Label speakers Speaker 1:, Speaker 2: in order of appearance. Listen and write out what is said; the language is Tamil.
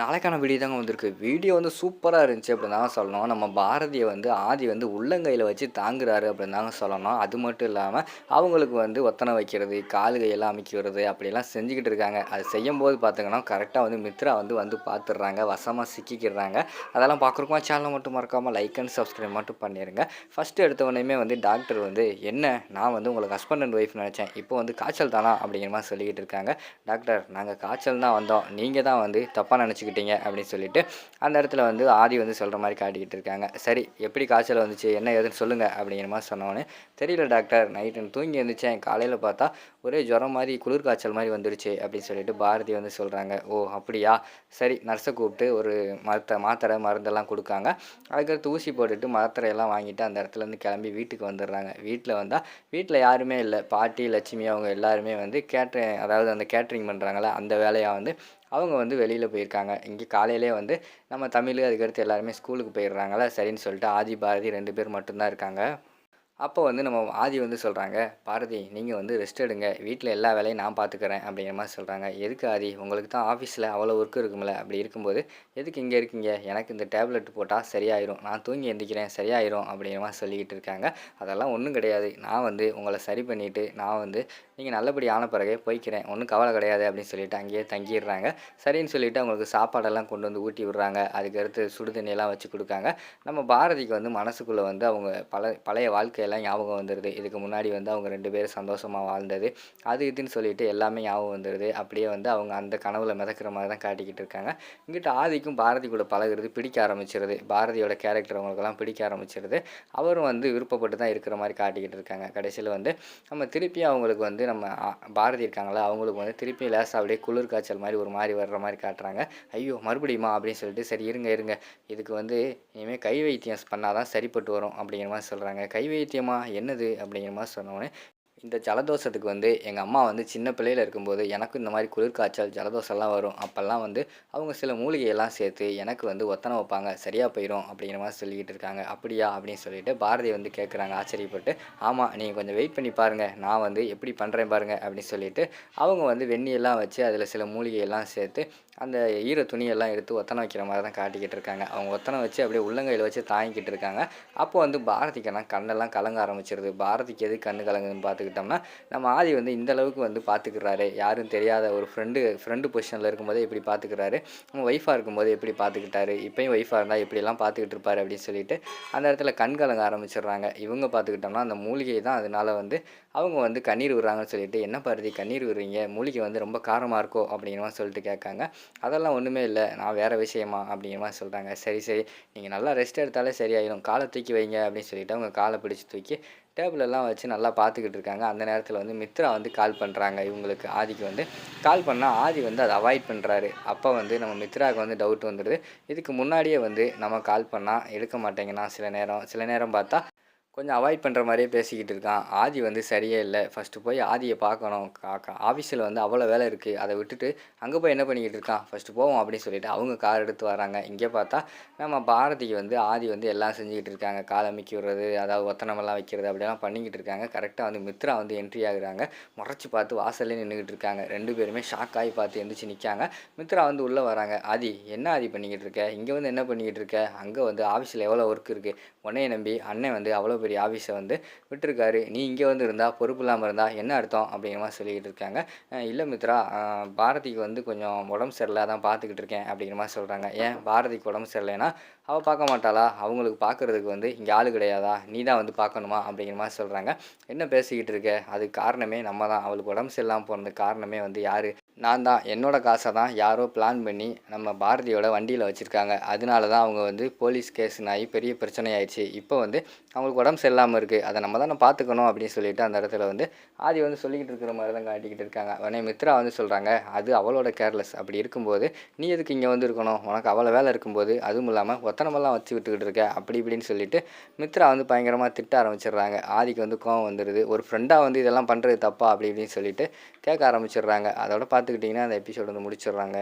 Speaker 1: நாளைக்கான வீடியோ தாங்க வந்திருக்கு. வீடியோ வந்து சூப்பராக இருந்துச்சு அப்படின்னு தாங்க சொல்லணும். நம்ம பாரதியை வந்து ஆதி வந்து உள்ளங்கையில் வச்சு தாங்குறாரு அப்படின்னு தாங்க சொல்லணும். அது மட்டும் இல்லாமல் அவங்களுக்கு வந்து ஒத்தனை வைக்கிறது கால் கையெல்லாம் அமைக்கிறது அப்படிலாம் செஞ்சுக்கிட்டு இருக்காங்க. அது செய்யும் போது பார்த்தீங்கன்னா கரெக்டாக வந்து மித்ரா வந்து வந்து பார்த்துடுறாங்க வசமாக சிக்கிக்கிறாங்க. அதெல்லாம் பார்க்குறக்குமா சேனலை மட்டும் மறக்காமல் லைக் அண்ட் சப்ஸ்கிரைப் மட்டும் பண்ணிடுங்க ஃபஸ்ட்டு எடுத்தவொடனே வந்து டாக்டர் வந்து என்ன? நான் வந்து உங்களுக்கு ஹஸ்பண்ட் அண்ட் ஒய்ஃப் நினச்சேன். இப்போ வந்து காய்ச்சல் தானா? அப்படிங்கிற மாதிரி சொல்லிக்கிட்டு இருக்காங்க. டாக்டர் நாங்கள் காய்ச்சல் தான் வந்தோம். நீங்கள் தான் வந்து தப்பாக நினச்சி வச்சுக்கிட்டீங்க அப்படின்னு சொல்லிட்டு அந்த இடத்துல வந்து ஆதி வந்து சொல்கிற மாதிரி காட்டிக்கிட்டு இருக்காங்க. சரி எப்படி காய்ச்சல் வந்துச்சு? என்ன ஏதுன்னு சொல்லுங்கள் அப்படிங்கிற மாதிரி சொன்னவொடனே தெரியல டாக்டர் நைட்டு தூங்கி எழுந்திரிச்சேன் காலையில் பார்த்தா ஒரே ஜுரம் மாதிரி குளிர் காய்ச்சல் மாதிரி வந்துருச்சு. அப்படின்னு சொல்லிட்டு பாரதி வந்து சொல்கிறாங்க ஓ அப்படியா? சரி நர்ஸை கூப்பிட்டு ஒரு மருத்த மாத்திரை மருந்தெல்லாம் கொடுக்காங்க. அதுக்கடுத்து ஊசி போட்டுட்டு மாத்திரையெல்லாம் வாங்கிட்டு அந்த இடத்துல இருந்து கிளம்பி வீட்டுக்கு வந்துடுறாங்க. வீட்டில் வந்தால் வீட்டில் யாருமே இல்லை. பாட்டி லட்சுமி அவங்க எல்லாருமே வந்து கேட்ரிங் அதாவது அந்த கேட்ரிங் பண்ணுறாங்களே அந்த வேலையாக வந்து அவங்க வந்து வெளியில் போயிருக்காங்க. இங்கே காலையிலே வந்து நம்ம தமிழ் அதுக்கடுத்து எல்லாருமே ஸ்கூலுக்கு போயிடுறாங்களா சரின்னு சொல்லிட்டு ஆதி பாரதி ரெண்டு பேர் மட்டும்தான் இருக்காங்க. அப்போ வந்து நம்ம ஆதி வந்து சொல்கிறாங்க பாரதி நீங்கள் வந்து ரெஸ்ட் எடுங்க. வீட்டில் எல்லா வேலையும் நான் பார்த்துக்கிறேன் அப்படிங்கிற மாதிரி சொல்கிறாங்க எதுக்கு ஆதி? உங்களுக்கு தான் ஆஃபீஸில் அவ்வளோ ஒர்க்கு இருக்கும்ல. அப்படி இருக்கும்போது எதுக்கு இங்கே இருக்கீங்க? எனக்கு இந்த டேப்லெட் போட்டால் சரியாயிரும். நான் தூங்கி எந்திக்கிறேன் சரியாயிரும். அப்படிங்கிற மாதிரி சொல்லிக்கிட்டு இருக்காங்க. அதெல்லாம் ஒன்றும் கிடையாது. நான் வந்து உங்களை சரி பண்ணிவிட்டு நான் வந்து நீங்கள் நல்லபடி ஆன பிறகு போய்க்கிறேன். ஒன்றும் கவலை கிடையாது. அப்படின்னு சொல்லிட்டு அங்கேயே தங்கிடுறாங்க. சரின்னு சொல்லிவிட்டு அவங்களுக்கு சாப்பாடெல்லாம் கொண்டு வந்து ஊட்டி விடுறாங்க. அதுக்கடுத்து சுடு தண்ணியெல்லாம் வச்சு கொடுக்காங்க. நம்ம பாரதிக்கு வந்து மனசுக்குள்ளே வந்து அவங்க பல பழைய வாழ்க்கை இதெல்லாம் ஞாபகம் வந்துடுது இதுக்கு முன்னாடி வந்து அவங்க ரெண்டு பேரும் சந்தோஷமாக வாழ்ந்தது. அது இதுன்னு சொல்லிட்டு எல்லாமே ஞாபகம் வந்துடுது அப்படியே வந்து அவங்க அந்த கனவுல மிதக்கிற மாதிரி தான் காட்டிக்கிட்டு இருக்காங்க. இங்கிட்ட ஆதிக்கும் பாரதி கூட பழகிறது பிடிக்க ஆரம்பிச்சிருது. பாரதியோட கேரக்டர் அவங்களுக்கெல்லாம் பிடிக்க ஆரம்பிச்சிருது. அவரும் வந்து விருப்பப்பட்டு தான் இருக்கிற மாதிரி காட்டிக்கிட்டு இருக்காங்க. கடைசியில் வந்து நம்ம திருப்பி அவங்களுக்கு வந்து நம்ம பாரதி இருக்காங்களா அவங்களுக்கு வந்து திருப்பி லேசாக அப்படியே குளிர் காய்ச்சல் மாதிரி ஒரு மாதிரி வர்ற மாதிரி காட்டுறாங்க. ஐயோ மறுபடியுமா அப்படின்னு சொல்லிட்டு சரி இருங்க இருங்க. இதுக்கு வந்து இனிமேல் கை வைத்தியம் பண்ணால் தான் சரிப்பட்டு வரும் அப்படிங்கிற மாதிரி சொல்கிறாங்க கை வைத்தியம் என்னது அப்படிங்கிற மாதிரி சொன்னோடனே இந்த ஜலதோஷத்துக்கு வந்து எங்கள் அம்மா வந்து சின்ன பிள்ளையில் இருக்கும்போது எனக்கும் இந்த மாதிரி குளிர் காய்ச்சல் ஜலதோஷம்லாம் வரும். அப்போல்லாம் வந்து அவங்க சில மூலிகையெல்லாம் சேர்த்து எனக்கு வந்து ஒத்தனை வைப்பாங்க. சரியாக போயிடும் அப்படிங்கிற மாதிரி சொல்லிக்கிட்டு இருக்காங்க. அப்படியா? அப்படின்னு சொல்லிட்டு பாரதி வந்து கேட்குறாங்க ஆச்சரியப்பட்டு ஆமாம் நீங்கள் கொஞ்சம் வெயிட் பண்ணி பாருங்கள் நான் வந்து எப்படி பண்ணுறேன் பாருங்கள் அப்படின்னு சொல்லிட்டு அவங்க வந்து வெந்நியெல்லாம் வச்சு அதில் சில மூலிகையெல்லாம் சேர்த்து அந்த ஈர துணியெல்லாம் எடுத்து ஒத்தனை வைக்கிற மாதிரி தான் காட்டிக்கிட்டு இருக்காங்க. அவங்க ஒத்தனை வச்சு அப்படியே உள்ளங்கையில் வச்சு தாங்கிக்கிட்டு இருக்காங்க. அப்போ வந்து பாரதிக்கெல்லாம் கண்ணெல்லாம் கலங்க ஆரம்பிச்சிருது. பாரதிக்கு எது கண்ணு கலங்குதுன்னு பார்த்துக்கிட்டோம்னா நம்ம ஆதி வந்து இந்த அளவுக்கு வந்து பார்த்துக்கிறாரு. யாரும் தெரியாத ஒரு ஃப்ரெண்டு ஃப்ரெண்டு பொசிஷனில் இருக்கும்போதே எப்படி பார்த்துக்கிறாரு? நம்ம ஒய்ஃபாக இருக்கும்போது எப்படி பார்த்துக்கிட்டாரு? இப்போயும் ஒய்ஃபாக இருந்தால் எப்படிலாம் பார்த்துக்கிட்டு இருப்பாரு அப்படின்னு சொல்லிட்டு அந்த இடத்துல கண் கலங்க ஆரம்பிச்சிடுறாங்க. இவங்க பார்த்துக்கிட்டோம்னா அந்த மூலிகை தான் அதனால வந்து அவங்க வந்து கண்ணீர் விடுறாங்கன்னு சொல்லிட்டு என்ன பாரதி கண்ணீர் விடுறீங்க? மூலிகை வந்து ரொம்ப காரமாக இருக்கோ? அப்படிங்கிற சொல்லிட்டு கேட்காங்க. அதெல்லாம் ஒன்றுமே இல்லை. நான் வேறு விஷயமா அப்படிங்கிற மாதிரி சொல்கிறாங்க சரி சரி. நீங்கள் நல்லா ரெஸ்ட் எடுத்தாலே சரியாயிடும் காலை தூக்கி வைங்க அப்படின்னு சொல்லிட்டு அவங்க காலை பிடிச்சி தூக்கி டேபிள் எல்லாம் வச்சு நல்லா பார்த்துக்கிட்டு இருக்காங்க. அந்த நேரத்தில் வந்து மித்ரா வந்து கால் பண்ணுறாங்க இவங்களுக்கு ஆதிக்கு வந்து கால் பண்ணால் ஆதி வந்து அதை அவாய்ட் பண்ணுறாரு அப்போ வந்து நம்ம மித்ராவுக்கு வந்து டவுட் வந்துடுது இதுக்கு முன்னாடியே வந்து நம்ம கால் பண்ணால் எடுக்க மாட்டேங்கன்னா சில நேரம். சில நேரம் பார்த்தா கொஞ்சம் அவாய்ட் பண்ணுற மாதிரியே பேசிக்கிட்டு இருக்கான். ஆதி வந்து சரியே இல்லை. ஃபஸ்ட்டு போய் ஆதியை பார்க்கணும். காக்கா ஆஃபீஸில் வந்து அவ்வளோ வேலை இருக்குது அதை விட்டுட்டு அங்கே போய் என்ன பண்ணிக்கிட்டு இருக்கான்? ஃபஸ்ட்டு போவோம் அப்படின்னு சொல்லிட்டு அவங்க கார் எடுத்து வராங்க. இங்கே பார்த்தா நம்ம பாரதிக்கு வந்து ஆதி வந்து எல்லாம் செஞ்சுக்கிட்டு இருக்காங்க. கால் அமைக்கி விடுறது அதாவது ஒத்தனமெல்லாம் வைக்கிறது அப்படியெல்லாம் பண்ணிக்கிட்டு இருக்காங்க. கரெக்டாக வந்து மித்ரா வந்து என்ட்ரி ஆகுறாங்க. முறைச்சி பார்த்து வாசல்லே நின்றுக்கிட்டு இருக்காங்க. ரெண்டு பேருமே ஷாக் ஆகி பார்த்து எந்திரிச்சு நிற்காங்க மித்ரா வந்து உள்ளே வராங்க. ஆதி என்ன ஆதி பண்ணிக்கிட்டு இருக்க? இங்கே வந்து என்ன பண்ணிக்கிட்டு இருக்க? அங்கே வந்து ஆஃபீஸில் எவ்வளோ ஒர்க் இருக்குது உன்னைய நம்பி அண்ணன் வந்து அவ்வளோ பெரிய ஆஃபீஸை வந்து விட்டுருக்காரு. நீ இங்கே வந்து இருந்தால் பொறுப்பு இல்லாமல் இருந்தால் என்ன அர்த்தம்? அப்படிங்கிற மாதிரி சொல்லிக்கிட்டு இருக்காங்க. இல்லை மித்ரா பாரதிக்கு வந்து கொஞ்சம் உடம்பு சரியில்லை தான் பார்த்துக்கிட்டு இருக்கேன் அப்படிங்கிற மாதிரி சொல்கிறாங்க ஏன்? பாரதிக்கு உடம்பு சரியில்லைன்னா அவள் பார்க்க மாட்டாளா? அவங்களுக்கு பார்க்குறதுக்கு வந்து இங்கே ஆள் கிடையாதா? நீ தான் வந்து பார்க்கணுமா? அப்படிங்கிற மாதிரி சொல்கிறாங்க என்ன பேசிக்கிட்டு இருக்க? அதுக்கு காரணமே நம்ம தான். அவளுக்கு உடம்பு சரியில்லாமல் போனதுக்கு காரணமே வந்து யார்? நான் தான். என்னோடய காசை தான் யாரோ பிளான் பண்ணி நம்ம பாரதியோட வண்டியில் வச்சுருக்காங்க. அதனால தான் அவங்க வந்து போலீஸ் கேஸ்னாகி ஆகி பெரிய பிரச்சனை ஆயிடுச்சு இப்போ வந்து அவங்களுக்கு உடம்பு சரியில்லாமல் இருக்குது அதை நம்ம தானே பார்த்துக்கணும் அப்படின்னு சொல்லிட்டு அந்த இடத்துல வந்து ஆதி வந்து சொல்லிக்கிட்டு இருக்கிற மாதிரி தான் காட்டிக்கிட்டு இருக்காங்க. உடனே மித்ரா வந்து சொல்கிறாங்க அது அவளோட கேர்லெஸ் அப்படி இருக்கும்போது நீ எதுக்கு இங்கே வந்து இருக்கணும்? உனக்கு அவ்வளோ வேலை இருக்கும்போது அதுவும் இல்லாமல் ஒத்தனமெல்லாம் வச்சு விட்டுக்கிட்டு இருக்க. அப்படி இப்படின்னு சொல்லிட்டு மித்ரா வந்து பயங்கரமாக திட்ட ஆரம்பிச்சிடுறாங்க. ஆதிக்கு வந்து கோவம் வந்துடுது ஒரு ஃப்ரெண்டாக வந்து இதெல்லாம் பண்ணுறது தப்பா? அப்படி இப்படின்னு சொல்லிட்டு கேட்க ஆரம்பிச்சிடுறாங்க. அதோட பார்த்து பார்த்துக்கிட்டிங்கன்னா அந்த எபிசோடு வந்து முடிச்சிடுறாங்க.